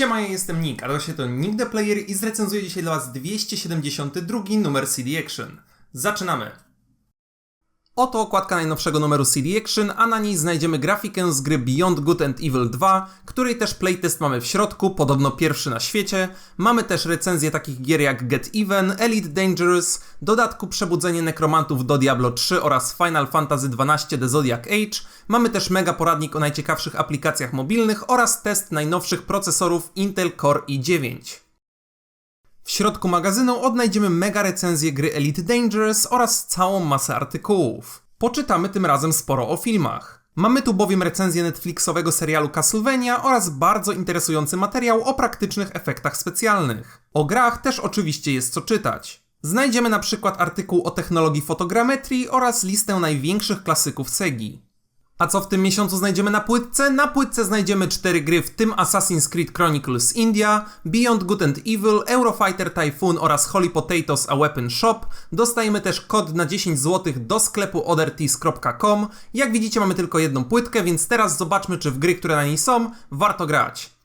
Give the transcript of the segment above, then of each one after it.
Siema, ja jestem Nick, a się to Nick the Player i zrecenzuję dzisiaj dla Was 272 numer CD Action. Zaczynamy! Oto okładka najnowszego numeru CD Action, a na niej znajdziemy grafikę z gry Beyond Good and Evil 2, której też playtest mamy w środku, podobno pierwszy na świecie. Mamy też recenzję takich gier jak Get Even, Elite Dangerous, dodatku Przebudzenie Nekromantów do Diablo 3 oraz Final Fantasy XII The Zodiac Age. Mamy też mega poradnik o najciekawszych aplikacjach mobilnych oraz test najnowszych procesorów Intel Core i9. W środku magazynu odnajdziemy mega recenzję gry Elite Dangerous oraz całą masę artykułów. Poczytamy tym razem sporo o filmach. Mamy tu bowiem recenzję Netflixowego serialu Castlevania oraz bardzo interesujący materiał o praktycznych efektach specjalnych. O grach też oczywiście jest co czytać. Znajdziemy na przykład artykuł o technologii fotogrametrii oraz listę największych klasyków Segi. A co w tym miesiącu znajdziemy na płytce? Na płytce znajdziemy cztery gry, w tym Assassin's Creed Chronicles India, Beyond Good and Evil, Eurofighter Typhoon oraz Holy Potatoes A Weapon Shop. Dostajemy też kod na 10 zł do sklepu othertees.com. Jak widzicie mamy tylko jedną płytkę, więc teraz zobaczmy czy w gry, które na niej są, warto grać.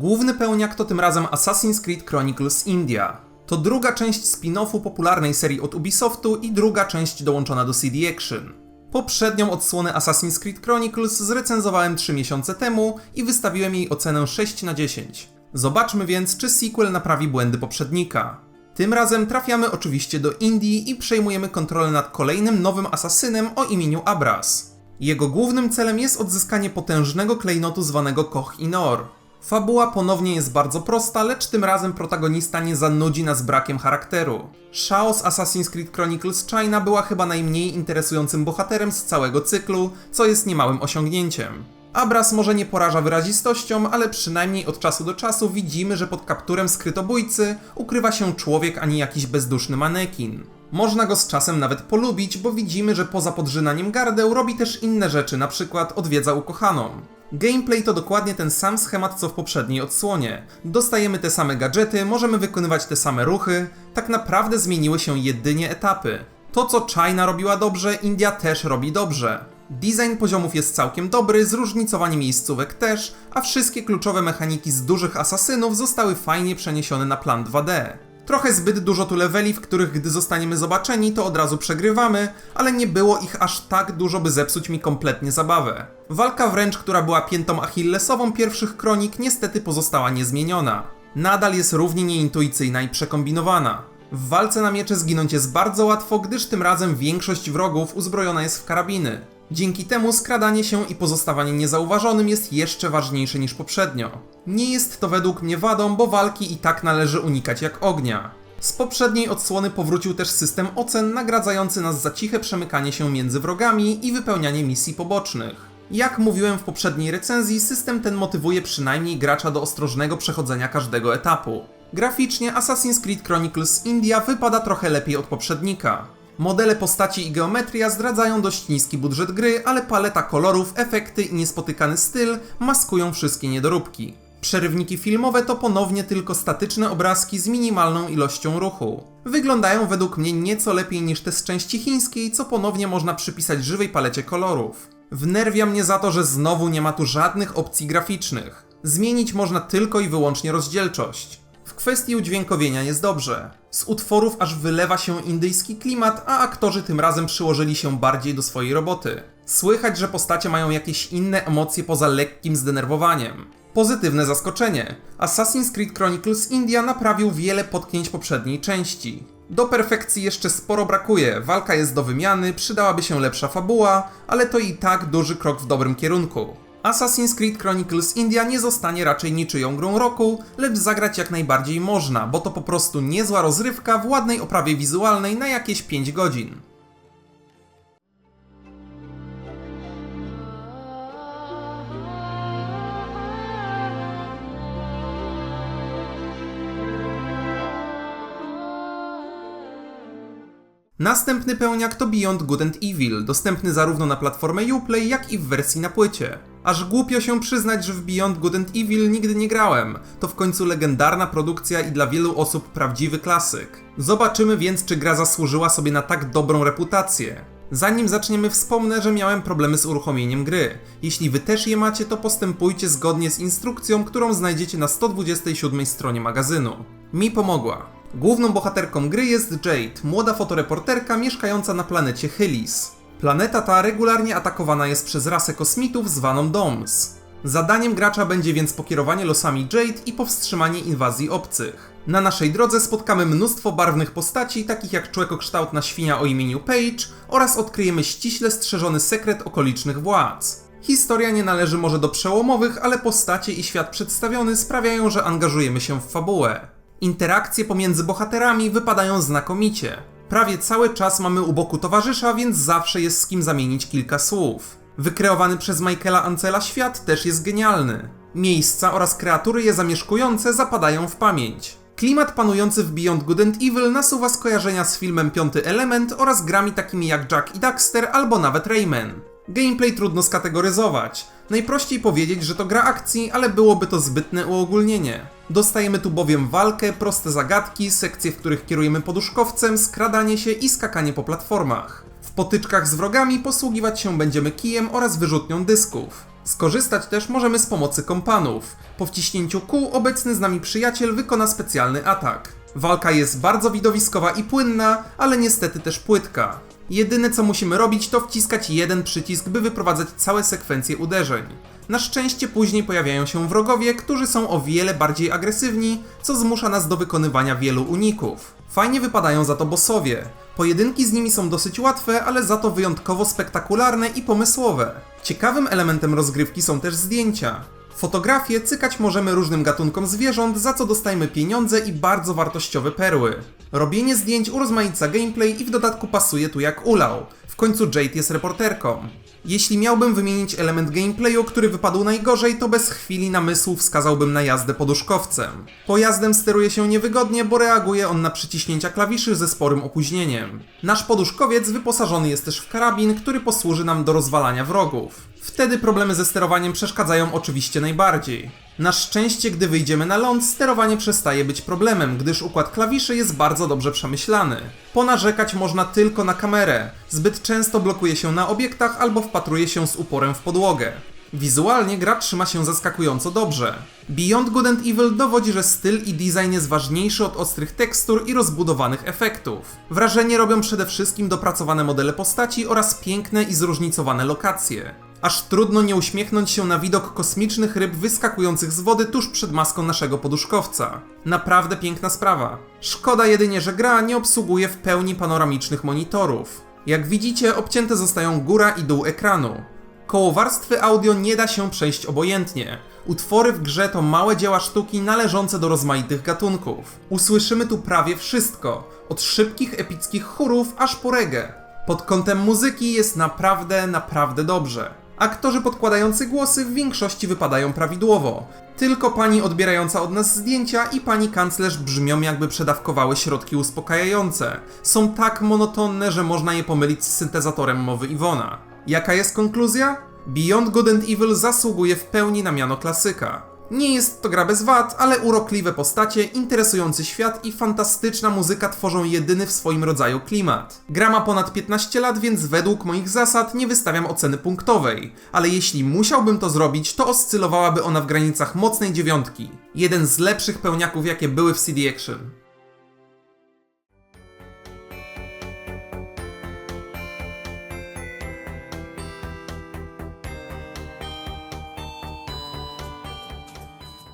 Główny pełniak to tym razem Assassin's Creed Chronicles India. To druga część spin-offu popularnej serii od Ubisoftu i druga część dołączona do CD Action. Poprzednią odsłonę Assassin's Creed Chronicles zrecenzowałem 3 miesiące temu i wystawiłem jej ocenę 6 na 10. Zobaczmy więc, czy sequel naprawi błędy poprzednika. Tym razem trafiamy oczywiście do Indii i przejmujemy kontrolę nad kolejnym nowym asasynem o imieniu Abras. Jego głównym celem jest odzyskanie potężnego klejnotu zwanego Koh i Nor. Fabuła ponownie jest bardzo prosta, lecz tym razem protagonista nie zanudzi nas brakiem charakteru. Shao z Assassin's Creed Chronicles China była chyba najmniej interesującym bohaterem z całego cyklu, co jest niemałym osiągnięciem. Abras może nie poraża wyrazistością, ale przynajmniej od czasu do czasu widzimy, że pod kapturem skrytobójcy ukrywa się człowiek, a nie jakiś bezduszny manekin. Można go z czasem nawet polubić, bo widzimy, że poza podrzynaniem gardeł robi też inne rzeczy, na przykład odwiedza ukochaną. Gameplay to dokładnie ten sam schemat co w poprzedniej odsłonie. Dostajemy te same gadżety, możemy wykonywać te same ruchy, tak naprawdę zmieniły się jedynie etapy. To co China robiła dobrze, India też robi dobrze. Design poziomów jest całkiem dobry, zróżnicowanie miejscówek też, a wszystkie kluczowe mechaniki z dużych asasynów zostały fajnie przeniesione na plan 2D. Trochę zbyt dużo tu leveli, w których gdy zostaniemy zobaczeni, to od razu przegrywamy, ale nie było ich aż tak dużo, by zepsuć mi kompletnie zabawę. Walka wręcz, która była piętą achillesową pierwszych kronik, niestety pozostała niezmieniona. Nadal jest równie nieintuicyjna i przekombinowana. W walce na miecze zginąć jest bardzo łatwo, gdyż tym razem większość wrogów uzbrojona jest w karabiny. Dzięki temu skradanie się i pozostawanie niezauważonym jest jeszcze ważniejsze niż poprzednio. Nie jest to według mnie wadą, bo walki i tak należy unikać jak ognia. Z poprzedniej odsłony powrócił też system ocen nagradzający nas za ciche przemykanie się między wrogami i wypełnianie misji pobocznych. Jak mówiłem w poprzedniej recenzji, system ten motywuje przynajmniej gracza do ostrożnego przechodzenia każdego etapu. Graficznie Assassin's Creed Chronicles India wypada trochę lepiej od poprzednika. Modele postaci i geometria zdradzają dość niski budżet gry, ale paleta kolorów, efekty i niespotykany styl maskują wszystkie niedoróbki. Przerywniki filmowe to ponownie tylko statyczne obrazki z minimalną ilością ruchu. Wyglądają według mnie nieco lepiej niż te z części chińskiej, co ponownie można przypisać żywej palecie kolorów. Wnerwia mnie za to, że znowu nie ma tu żadnych opcji graficznych. Zmienić można tylko i wyłącznie rozdzielczość. W kwestii udźwiękowienia jest dobrze. Z utworów aż wylewa się indyjski klimat, a aktorzy tym razem przyłożyli się bardziej do swojej roboty. Słychać, że postacie mają jakieś inne emocje poza lekkim zdenerwowaniem. Pozytywne zaskoczenie. Assassin's Creed Chronicles India naprawił wiele potknięć poprzedniej części. Do perfekcji jeszcze sporo brakuje, walka jest do wymiany, przydałaby się lepsza fabuła, ale to i tak duży krok w dobrym kierunku. Assassin's Creed Chronicles India nie zostanie raczej niczyją grą roku, lecz zagrać jak najbardziej można, bo to po prostu niezła rozrywka w ładnej oprawie wizualnej na jakieś 5 godzin. Następny pełniak to Beyond Good and Evil, dostępny zarówno na platformę Uplay, jak i w wersji na płycie. Aż głupio się przyznać, że w Beyond Good and Evil nigdy nie grałem. To w końcu legendarna produkcja i dla wielu osób prawdziwy klasyk. Zobaczymy więc, czy gra zasłużyła sobie na tak dobrą reputację. Zanim zaczniemy, wspomnę, że miałem problemy z uruchomieniem gry. Jeśli wy też je macie, to postępujcie zgodnie z instrukcją, którą znajdziecie na 127 stronie magazynu. Mi pomogła. Główną bohaterką gry jest Jade, młoda fotoreporterka mieszkająca na planecie Hylis. Planeta ta regularnie atakowana jest przez rasę kosmitów zwaną DOMS. Zadaniem gracza będzie więc pokierowanie losami Jade i powstrzymanie inwazji obcych. Na naszej drodze spotkamy mnóstwo barwnych postaci, takich jak człowiekokształtna świnia o imieniu Paige oraz odkryjemy ściśle strzeżony sekret okolicznych władz. Historia nie należy może do przełomowych, ale postacie i świat przedstawiony sprawiają, że angażujemy się w fabułę. Interakcje pomiędzy bohaterami wypadają znakomicie. Prawie cały czas mamy u boku towarzysza, więc zawsze jest z kim zamienić kilka słów. Wykreowany przez Michaela Ancela świat też jest genialny. Miejsca oraz kreatury je zamieszkujące zapadają w pamięć. Klimat panujący w Beyond Good and Evil nasuwa skojarzenia z filmem Piąty Element oraz grami takimi jak Jack i Daxter albo nawet Rayman. Gameplay trudno skategoryzować. Najprościej powiedzieć, że to gra akcji, ale byłoby to zbytne uogólnienie. Dostajemy tu bowiem walkę, proste zagadki, sekcje, w których kierujemy poduszkowcem, skradanie się i skakanie po platformach. W potyczkach z wrogami posługiwać się będziemy kijem oraz wyrzutnią dysków. Skorzystać też możemy z pomocy kompanów. Po wciśnięciu kół obecny z nami przyjaciel wykona specjalny atak. Walka jest bardzo widowiskowa i płynna, ale niestety też płytka. Jedyne co musimy robić to wciskać jeden przycisk, by wyprowadzać całe sekwencje uderzeń. Na szczęście później pojawiają się wrogowie, którzy są o wiele bardziej agresywni, co zmusza nas do wykonywania wielu uników. Fajnie wypadają za to bossowie. Pojedynki z nimi są dosyć łatwe, ale za to wyjątkowo spektakularne i pomysłowe. Ciekawym elementem rozgrywki są też zdjęcia. Fotografie cykać możemy różnym gatunkom zwierząt, za co dostajemy pieniądze i bardzo wartościowe perły. Robienie zdjęć urozmaica gameplay i w dodatku pasuje tu jak ulał. W końcu Jade jest reporterką. Jeśli miałbym wymienić element gameplayu, który wypadł najgorzej, to bez chwili namysłu wskazałbym na jazdę poduszkowcem. Pojazdem steruje się niewygodnie, bo reaguje on na przyciśnięcia klawiszy ze sporym opóźnieniem. Nasz poduszkowiec wyposażony jest też w karabin, który posłuży nam do rozwalania wrogów. Wtedy problemy ze sterowaniem przeszkadzają oczywiście najbardziej. Na szczęście, gdy wyjdziemy na ląd, sterowanie przestaje być problemem, gdyż układ klawiszy jest bardzo dobrze przemyślany. Ponarzekać można tylko na kamerę. Zbyt często blokuje się na obiektach albo wpatruje się z uporem w podłogę. Wizualnie gra trzyma się zaskakująco dobrze. Beyond Good and Evil dowodzi, że styl i design jest ważniejszy od ostrych tekstur i rozbudowanych efektów. Wrażenie robią przede wszystkim dopracowane modele postaci oraz piękne i zróżnicowane lokacje. Aż trudno nie uśmiechnąć się na widok kosmicznych ryb wyskakujących z wody tuż przed maską naszego poduszkowca. Naprawdę piękna sprawa. Szkoda jedynie, że gra nie obsługuje w pełni panoramicznych monitorów. Jak widzicie, obcięte zostają góra i dół ekranu. Koło warstwy audio nie da się przejść obojętnie. Utwory w grze to małe dzieła sztuki należące do rozmaitych gatunków. Usłyszymy tu prawie wszystko, od szybkich, epickich chórów aż po reggae. Pod kątem muzyki jest naprawdę, naprawdę dobrze. Aktorzy podkładający głosy w większości wypadają prawidłowo. Tylko pani odbierająca od nas zdjęcia i pani kanclerz brzmią jakby przedawkowały środki uspokajające. Są tak monotonne, że można je pomylić z syntezatorem mowy Iwona. Jaka jest konkluzja? Beyond Good and Evil zasługuje w pełni na miano klasyka. Nie jest to gra bez wad, ale urokliwe postacie, interesujący świat i fantastyczna muzyka tworzą jedyny w swoim rodzaju klimat. Gra ma ponad 15 lat, więc według moich zasad nie wystawiam oceny punktowej, ale jeśli musiałbym to zrobić, to oscylowałaby ona w granicach mocnej dziewiątki. Jeden z lepszych pełniaków, jakie były w CD Action.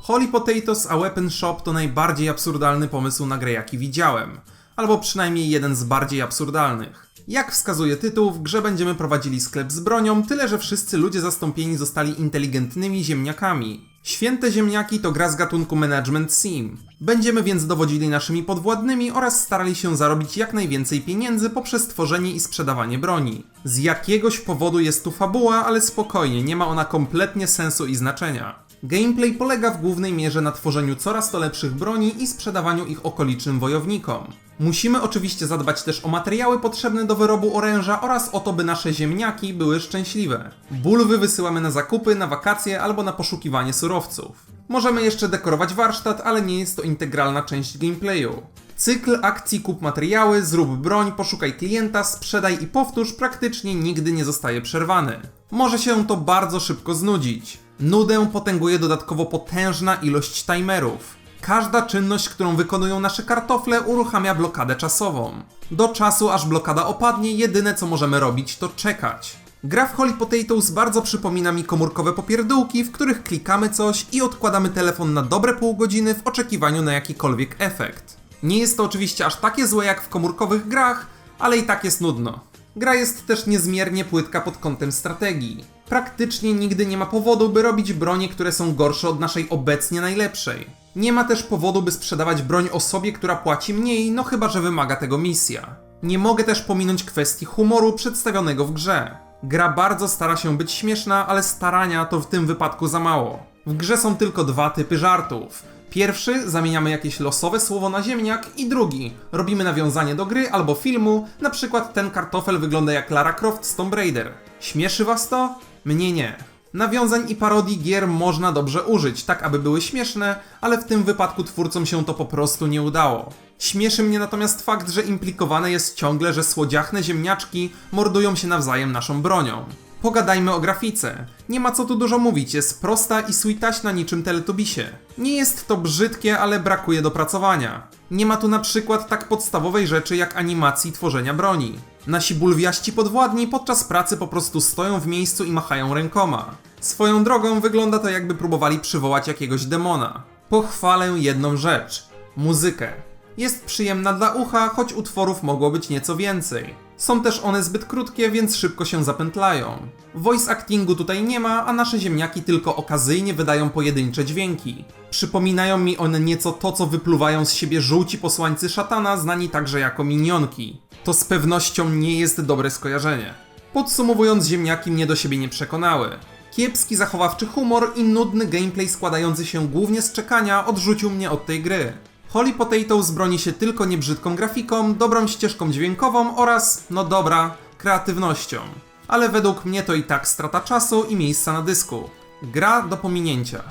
Holy Potatoes a Weapon Shop to najbardziej absurdalny pomysł na grę jaki widziałem, albo przynajmniej jeden z bardziej absurdalnych. Jak wskazuje tytuł, w grze będziemy prowadzili sklep z bronią, tyle że wszyscy ludzie zastąpieni zostali inteligentnymi ziemniakami. Święte ziemniaki to gra z gatunku Management Sim. Będziemy więc dowodzili naszymi podwładnymi oraz starali się zarobić jak najwięcej pieniędzy poprzez tworzenie i sprzedawanie broni. Z jakiegoś powodu jest tu fabuła, ale spokojnie, nie ma ona kompletnie sensu i znaczenia. Gameplay polega w głównej mierze na tworzeniu coraz to lepszych broni i sprzedawaniu ich okolicznym wojownikom. Musimy oczywiście zadbać też o materiały potrzebne do wyrobu oręża oraz o to, by nasze ziemniaki były szczęśliwe. Bulwy wysyłamy na zakupy, na wakacje albo na poszukiwanie surowców. Możemy jeszcze dekorować warsztat, ale nie jest to integralna część gameplayu. Cykl akcji kup materiały, zrób broń, poszukaj klienta, sprzedaj i powtórz praktycznie nigdy nie zostaje przerwany. Może się to bardzo szybko znudzić. Nudę potęguje dodatkowo potężna ilość timerów. Każda czynność, którą wykonują nasze kartofle, uruchamia blokadę czasową. Do czasu, aż blokada opadnie, jedyne co możemy robić to czekać. Gra w Holy Potatoes bardzo przypomina mi komórkowe popierdółki, w których klikamy coś i odkładamy telefon na dobre pół godziny w oczekiwaniu na jakikolwiek efekt. Nie jest to oczywiście aż takie złe jak w komórkowych grach, ale i tak jest nudno. Gra jest też niezmiernie płytka pod kątem strategii. Praktycznie nigdy nie ma powodu, by robić bronie, które są gorsze od naszej obecnie najlepszej. Nie ma też powodu, by sprzedawać broń osobie, która płaci mniej, no chyba że wymaga tego misja. Nie mogę też pominąć kwestii humoru przedstawionego w grze. Gra bardzo stara się być śmieszna, ale starania to w tym wypadku za mało. W grze są tylko dwa typy żartów. Pierwszy zamieniamy jakieś losowe słowo na ziemniak i drugi robimy nawiązanie do gry albo filmu, na przykład ten kartofel wygląda jak Lara Croft z Tomb Raider. Śmieszy was to? Mnie nie. Nawiązań i parodii gier można dobrze użyć, tak aby były śmieszne, ale w tym wypadku twórcom się to po prostu nie udało. Śmieszy mnie natomiast fakt, że implikowane jest ciągle, że słodziachne ziemniaczki mordują się nawzajem naszą bronią. Pogadajmy o grafice. Nie ma co tu dużo mówić, jest prosta i sweetaśna niczym Teletubisie. Nie jest to brzydkie, ale brakuje dopracowania. Nie ma tu na przykład tak podstawowej rzeczy jak animacji tworzenia broni. Nasi bulwiaści podwładni podczas pracy po prostu stoją w miejscu i machają rękoma. Swoją drogą wygląda to jakby próbowali przywołać jakiegoś demona. Pochwalę jedną rzecz. Muzykę. Jest przyjemna dla ucha, choć utworów mogło być nieco więcej. Są też one zbyt krótkie, więc szybko się zapętlają. Voice actingu tutaj nie ma, a nasze ziemniaki tylko okazyjnie wydają pojedyncze dźwięki. Przypominają mi one nieco to, co wypluwają z siebie żółci posłańcy szatana, znani także jako minionki. To z pewnością nie jest dobre skojarzenie. Podsumowując, ziemniaki mnie do siebie nie przekonały. Kiepski zachowawczy humor i nudny gameplay składający się głównie z czekania odrzucił mnie od tej gry. Holy Potatoes broni się tylko niebrzydką grafiką, dobrą ścieżką dźwiękową oraz, no dobra, kreatywnością. Ale według mnie to i tak strata czasu i miejsca na dysku. Gra do pominięcia.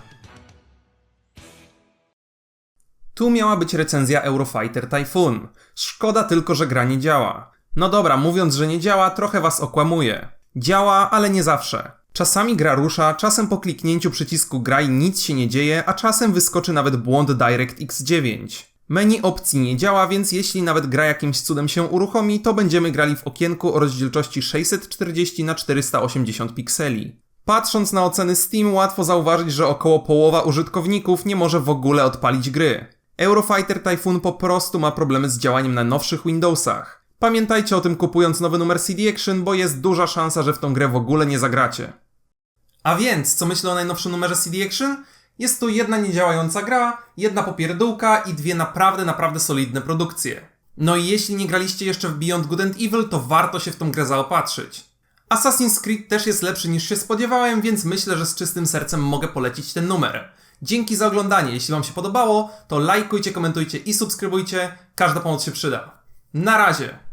Tu miała być recenzja Eurofighter Typhoon. Szkoda tylko, że gra nie działa. No dobra, mówiąc, że nie działa, trochę was okłamuję. Działa, ale nie zawsze. Czasami gra rusza, czasem po kliknięciu przycisku graj nic się nie dzieje, a czasem wyskoczy nawet błąd DirectX 9. Menu opcji nie działa, więc jeśli nawet gra jakimś cudem się uruchomi, to będziemy grali w okienku o rozdzielczości 640 na 480 pikseli. Patrząc na oceny Steam, łatwo zauważyć, że około połowa użytkowników nie może w ogóle odpalić gry. Eurofighter Typhoon po prostu ma problemy z działaniem na nowszych Windowsach. Pamiętajcie o tym kupując nowy numer CD Action, bo jest duża szansa, że w tą grę w ogóle nie zagracie. A więc, co myślę o najnowszym numerze CD Action? Jest tu jedna niedziałająca gra, jedna popierdółka i dwie naprawdę, naprawdę solidne produkcje. No i jeśli nie graliście jeszcze w Beyond Good and Evil, to warto się w tą grę zaopatrzyć. Assassin's Creed też jest lepszy niż się spodziewałem, więc myślę, że z czystym sercem mogę polecić ten numer. Dzięki za oglądanie. Jeśli Wam się podobało, to lajkujcie, komentujcie i subskrybujcie. Każda pomoc się przyda. Na razie!